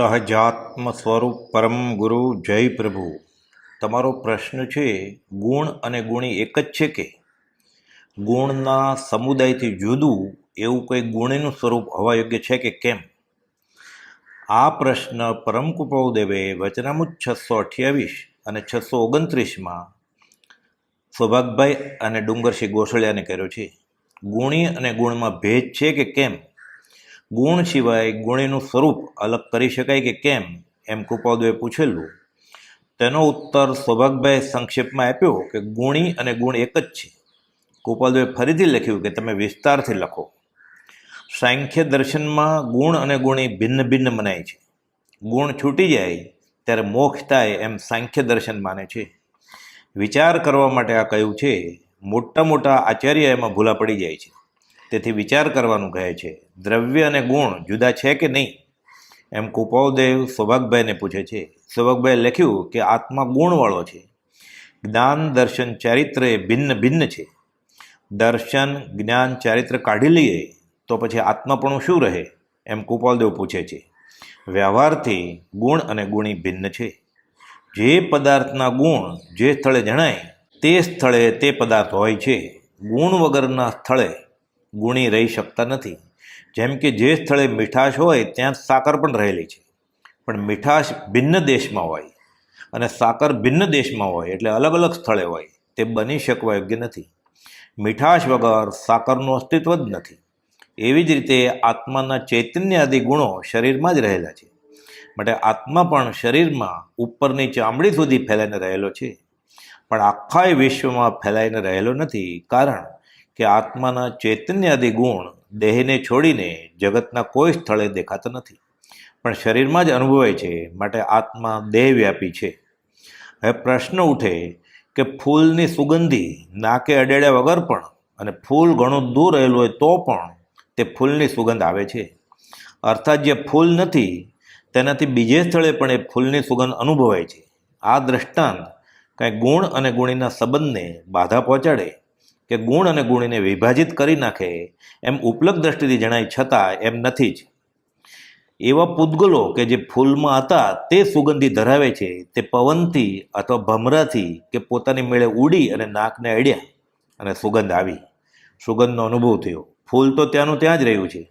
સહજાત્મ સ્વરૂપ પરમ ગુરુ જય પ્રભુ. તમારો પ્રશ્ન છે, ગુણ અને ગુણી એક જ છે કે? ગુણના સમુદાયથી જુદું એવું કોઈ ગુણીનું સ્વરૂપ હોવા યોગ્ય છે કે કેમ? આ પ્રશ્ન પરમ કૃપાદેવે વચનામુત છસો અઠ્યાવીસ અને છસો ઓગણત્રીસમાં સૌભાગભાઈ અને ડુંગરસિંહ ગોસળિયાને કર્યો છે. ગુણી અને ગુણમાં ભેદ છે કે કેમ? ગુણ સિવાય ગુણીનું સ્વરૂપ અલગ કરી શકાય કે કેમ? એમ કૃપાદુએ પૂછેલું. તેનો ઉત્તર સૌભાગભાઈ સંક્ષેપમાં આપ્યો કે ગુણી અને ગુણ એક જ છે. કૃપાદુએ ફરીથી લખ્યું કે તમે વિસ્તારથી લખો. સાંખ્ય દર્શનમાં ગુણ અને ગુણી ભિન્ન ભિન્ન મનાય છે. ગુણ છૂટી જાય ત્યારે મોક્ષ થાય એમ સાંખ્ય દર્શન માને છે. વિચાર કરવા માટે આ કહ્યું છે, મોટા મોટા આચાર્ય એમાં ભૂલા પડી જાય છે. તેથી વિચાર કરવાનું કહે છે, દ્રવ્ય અને ગુણ જુદા છે કે નહીં? એમ કુપાવદેવ સૌભાગભાઈને પૂછે છે સૌભાગભાઈએ લખ્યું કે આત્મા ગુણવાળો છે. જ્ઞાન, દર્શન ચારિત્ર એ ભિન્ન ભિન્ન છે. દર્શન, જ્ઞાન ચારિત્ર કાઢી લઈએ તો પછી આત્માપણું શું રહે? એમ કુપાલદેવ પૂછે છે. વ્યવહારથી ગુણ અને ગુણી ભિન્ન છે. જે પદાર્થના ગુણ જે સ્થળે જણાય તે સ્થળે તે પદાર્થ હોય છે. ગુણ વગરના સ્થળે ગુણી રહી શકતા નથી. જેમ કે જે સ્થળે મીઠાશ હોય, ત્યાં સાકર પણ રહેલી છે. પણ મીઠાશ ભિન્ન દેશમાં હોય અને સાકર ભિન્ન દેશમાં હોય એટલે અલગ અલગ સ્થળે હોય, તે બની શકવા યોગ્ય નથી. મીઠાશ વગર સાકરનું અસ્તિત્વ જ નથી. એવી જ રીતે આત્માના ચૈતન્ય આદિ ગુણો શરીરમાં જ રહેલા છે. માટે આત્મા પણ શરીરમાં ઉપરની ચામડી સુધી ફેલાઈને રહેલો છે. પણ આખા વિશ્વમાં ફેલાઈને રહેલો નથી. કારણ કે આત્માના ચૈતન્યાદિ ગુણ દેહને છોડીને જગતના કોઈ સ્થળે દેખાતા નથી. પણ શરીરમાં જ અનુભવાય છે, માટે આત્મા દેહવ્યાપી છે. હવે પ્રશ્ન ઉઠે કે ફૂલની સુગંધી નાકે અડેડ્યા વગર પણ અને ફૂલ ઘણું દૂર રહેલું હોય તો પણ તે ફૂલની સુગંધ આવે છે. અર્થાત જે ફૂલ નથી, તેનાથી બીજે સ્થળે પણ એ ફૂલની સુગંધ અનુભવાય છે. આ દ્રષ્ટાંત કાંઈ ગુણ અને ગુણીના સંબંધને બાધા પહોંચાડે કે ગુણ અને ગુણીને વિભાજિત કરી નાખે એમ ઉપલબ્ધ દ્રષ્ટિથી જણાય છતાં એમ નથી જ. એવા પૂતગલો કે જે ફૂલમાં હતા, તે સુગંધી ધરાવે છે, તે પવનથી અથવા ભમરાથી કે પોતાની મેળે ઉડી અને નાકને અડ્યા અને સુગંધ આવી. સુગંધનો અનુભવ થયો. ફૂલ તો ત્યાંનું ત્યાં જ રહ્યું છે,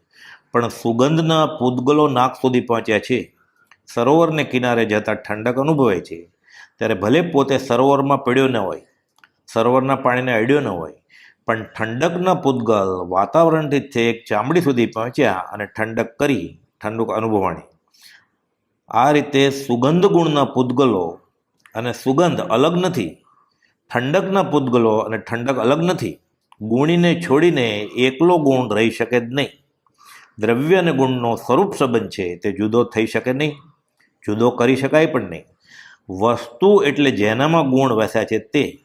પણ સુગંધના પૂતગલો નાક સુધી પહોંચ્યા છે. સરોવરને કિનારે જતા ઠંડક અનુભવે છે. ત્યારે ભલે પોતે સરોવરમાં પડ્યો ન હોય, સરોવરના પાણીને અડ્યો ન હોય પણ ઠંડકના પૂતગલ વાતાવરણથી છેક ચામડી સુધી પહોંચ્યા અને ઠંડક કરી ઠંડક અનુભવાણી. આ રીતે સુગંધ ગુણના પૂતગલો અને સુગંધ અલગ નથી. ઠંડકના પૂતગલો અને ઠંડક અલગ નથી. ગુણીને છોડીને એકલો ગુણ રહી શકે જ નહીં. દ્રવ્ય અને ગુણનો સ્વરૂપ સંબંધ છે તે જુદો થઈ શકે નહીં. જુદો કરી શકાય પણ નહીં. વસ્તુ એટલે જેનામાં ગુણ વસ્યા છે તે.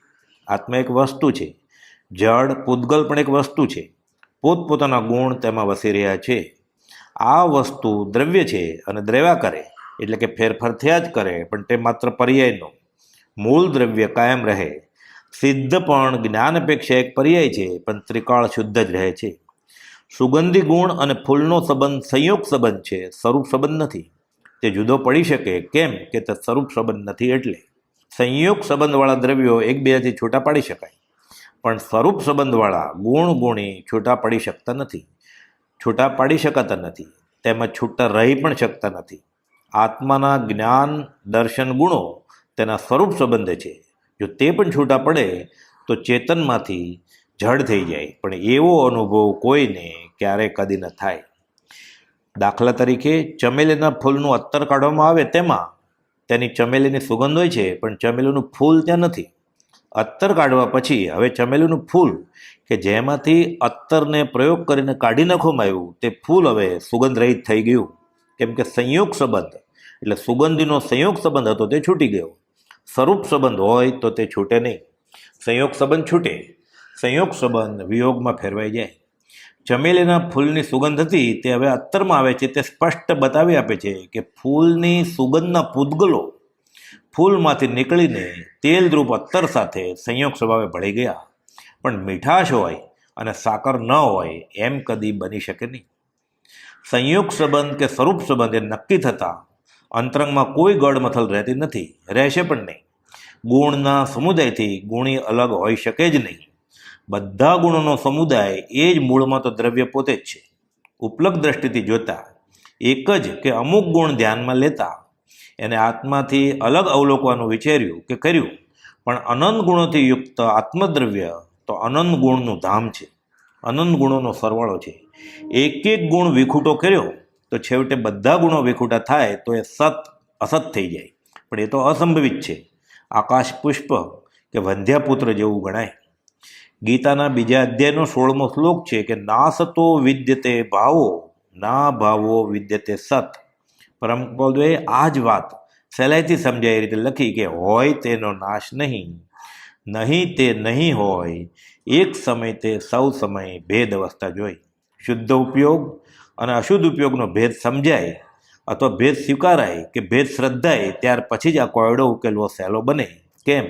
આત્મા એક વસ્તુ છે. જળ પૂતગલ પણ એક વસ્તુ છે. પોતપોતાના ગુણ તેમાં વસી રહ્યા છે. આ વસ્તુ દ્રવ્ય છે અને દ્રવ્યા કરે, એટલે કે ફેરફાર થયા જ કરે, પણ તે માત્ર પર્યાયનો. મૂળ દ્રવ્ય કાયમ રહે. સિદ્ધ પણ જ્ઞાન અપેક્ષા એક પર્યાય છે, પણ ત્રિકાળ શુદ્ધ જ રહે છે. સુગંધી ગુણ અને ફૂલનો સંબંધ સંયોગ સંબંધ છે, સ્વરૂપ સંબંધ નથી. તે જુદો પડી શકે, કેમ કે તે સ્વરૂપ સંબંધ નથી એટલે. સંયોગ સંબંધવાળા દ્રવ્યો એકબીજાથી છૂટા પાડી શકાય. પણ સ્વરૂપ સંબંધવાળા ગુણ ગુણી છૂટા પડી શકતા નથી, છૂટા પાડી શકાતા નથી, તેમજ છૂટા રહી પણ શકતા નથી. આત્માના જ્ઞાન, દર્શન ગુણો તેના સ્વરૂપ સંબંધે છે. જો તે પણ છૂટા પડે, તો ચેતનમાંથી જડ થઈ જાય, પણ એવો અનુભવ કોઈને ક્યારેય કદી ન થાય. દાખલા તરીકે ચમેલીના ફૂલનું અત્તર કાઢવામાં આવે તેમાં, તેની ચમેલીની સુગંધ હોય છે, પણ ચમેલીનું ફૂલ ત્યાં નથી. અત્તર કાઢવા પછી હવે ચમેલીનું ફૂલ કે જેમાંથી અત્તરને પ્રયોગ કરીને કાઢી નાખવામાં આવ્યું, તે ફૂલ હવે સુગંધરહિત થઈ ગયું. કેમ કે સંયોગ સંબંધ, એટલે સુગંધીનો સંયોગ સંબંધ હતો તે છૂટી ગયો. સ્વરૂપ સંબંધ હોય તો તે છૂટે નહીં. સંયોગ સંબંધ છૂટે. સંયોગ સંબંધ વિયોગમાં ફેરવાઈ જાય. ચમેલીના ફૂલની સુગંધ હતી તે હવે અત્તરમાં આવે છે તે સ્પષ્ટ બતાવી આપે છે કે ફૂલની સુગંધના પૂતગલો ફૂલમાંથી નીકળીને તેલદ્રુપ અત્તર સાથે સંયોગ સ્વભાવે ભળી ગયા. પણ મીઠાશ હોય અને સાકર ન હોય એમ કદી બની શકે નહીં. સંયોગ સંબંધ કે સ્વરૂપ સંબંધ એ નક્કી થતાં અંતરંગમાં કોઈ ગળમથલ રહેતી નથી, રહેશે પણ નહીં. ગુણના સમુદાયથી ગુણી અલગ હોઈ શકે જ નહીં. બધા ગુણોનો સમુદાય એ જ મૂળમાં તો દ્રવ્ય પોતે જ છે. ઉપલબ્ધ દ્રષ્ટિથી જોતા એક જ કે અમુક ગુણ ધ્યાનમાં લેતા એને આત્માથી અલગ અવલોકવાનું વિચાર્યું કે કર્યું. પણ અનંત ગુણોથી યુક્ત આત્મદ્રવ્ય તો અનંત ગુણનું ધામ છે. અનંત ગુણોનો સરવાળો છે. એક એક ગુણ વિખૂટો કર્યો તો છેવટે બધા ગુણો વિખૂટા થાય તો એ સત, અસત થઈ જાય. પણ એ તો અસંભવિત છે. આકાશ પુષ્પ કે વંધ્યાપુત્ર જેવું ગણાય. ગીતાના બીજા અધ્યાયનો સોળમો શ્લોક છે કે ના સતો વિદ્યતે ભાવો, ના ભાવો વિદ્યતે સત. પરમ આ જ વાત સહેલાઈથી સમજાય એ રીતે લખી કે હોય તેનો નાશ નહીં નહીં તે નહીં હોય, એક સમય તે સૌ સમય ભેદ અવસ્થા જોઈ. શુદ્ધ ઉપયોગ અને અશુદ્ધ ઉપયોગનો ભેદ સમજાય અથવા ભેદ સ્વીકારાય કે ભેદ શ્રદ્ધાય, ત્યાર પછી જ આ કોયડો ઉકેલવો સહેલો બને. કેમ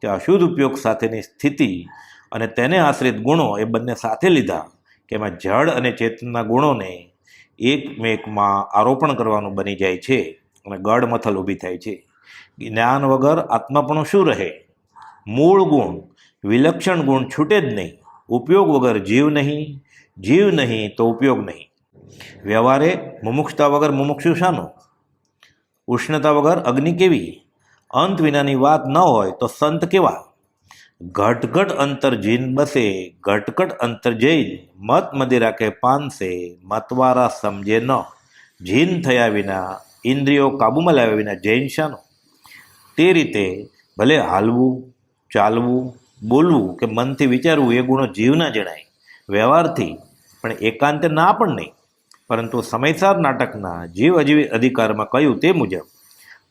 કે અશુદ્ધ ઉપયોગ સાથેની સ્થિતિ અને તેને આશ્રિત ગુણો એ બંને સાથે લીધા કે એમાં જળ અને ચેતનના ગુણોને એકમેકમાં આરોપણ કરવાનું બની જાય છે અને ગડમથલ ઊભી થાય છે. જ્ઞાન વગર આત્માપણું શું રહે? મૂળ ગુણ, વિલક્ષણ ગુણ છૂટે જ નહીં. ઉપયોગ વગર જીવ નહીં જીવ નહીં તો ઉપયોગ નહીં. વ્યવહારે મુમુક્ષતા વગર મુમુક્ષુ શાનો? ઉષ્ણતા વગર અગ્નિ કેવી? અંત વિનાની વાત ન હોય તો સંત કેવા? ઘટઘટ અંતર જીન બસે ઘટઘટ અંતર જૈન મત મદિરા કે પાનસે મતવારા સમજે ન. જીન થયા વિના, ઇન્દ્રિયો કાબૂમાં લાવ્યા વિના જૈન શાનો? તે રીતે ભલે હાલવું, ચાલવું, બોલવું કે મનથી વિચારવું એ ગુણો જીવના જણાય. વ્યવહારથી પણ એકાંતે ના પણ નહીં. પરંતુ સમયસાર નાટકના જીવ અજીવી અધિકારમાં કહ્યું તે મુજબ,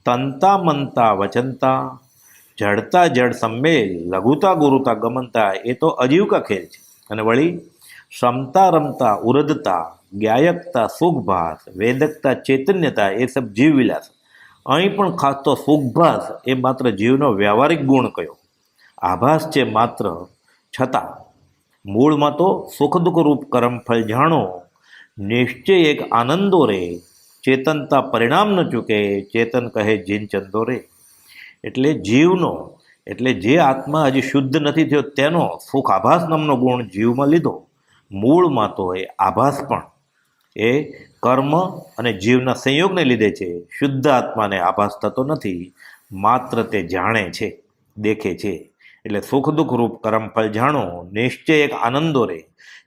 તંતા મનતા વચનતા જડતા જડ સંમેલ લઘુતા ગુરુતા ગમનતા, એ તો અજીવકા ખેલ છે. અને વળી ક્ષમતા રમતા, ઉરદતા, ગાયકતા, સુખભાસ, વેદકતા, ચૈતન્યતા, એ સબ જીવ વિલાસ અહીં પણ ખાસ તો સુખભાસ એ માત્ર જીવનો વ્યવહારિક ગુણ કયો. આભાસ છે માત્ર છતાં. મૂળમાં તો સુખ દુઃખ રૂપ કર્મફળ જાણો. નિશ્ચય એક આનંદો રે. ચેતનતા પરિણામ ન ચૂકે. ચેતન કહે જીન ચંદો રે. એટલે જીવનો, એટલે જે આત્મા હજી શુદ્ધ નથી થયો, તેનો સુખ આભાસ નામનો ગુણ જીવમાં લીધો. મૂળમાં તો એ આભાસ પણ. એ કર્મ અને જીવના સંયોગને લીધે છે. શુદ્ધ આત્માને આભાસ થતો નથી. માત્ર તે જાણે છે, દેખે છે. એટલે સુખ દુઃખ રૂપ કર્મફળ જાણો, નિશ્ચય એક આનંદો રે.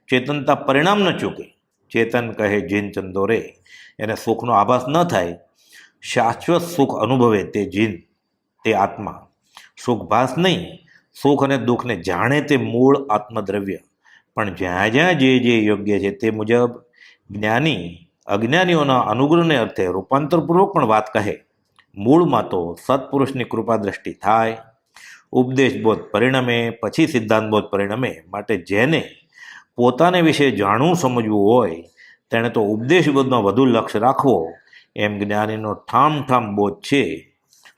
ચેતનતા પરિણામ ન ચૂકે. ચેતન કહે જીનચંદો રે. એને સુખનો આભાસ ન થાય. શાશ્વત સુખ અનુભવે તે જીન. તે આત્મા. સુખભાસ નહીં, સુખ અને દુઃખને જાણે તે મૂળ આત્મદ્રવ્ય. પણ જ્યાં જ્યાં જે જે યોગ્ય છે તે મુજબ, જ્ઞાની, અજ્ઞાનીઓના અનુગ્રહને અર્થે રૂપાંતરપૂર્વક પણ વાત કહે. મૂળમાં તો સત્પુરુષની કૃપા દ્રષ્ટિ થાય. ઉપદેશ બોધ પરિણમે, પછી સિદ્ધાંત બોધ પરિણમે, માટે જેને પોતાને વિશે જાણવું સમજવું હોય, તેણે તો ઉપદેશ બોધમાં વધુ લક્ષ્ય રાખવો. એમ જ્ઞાનીનો ઠામ ઠામ બોધ છે.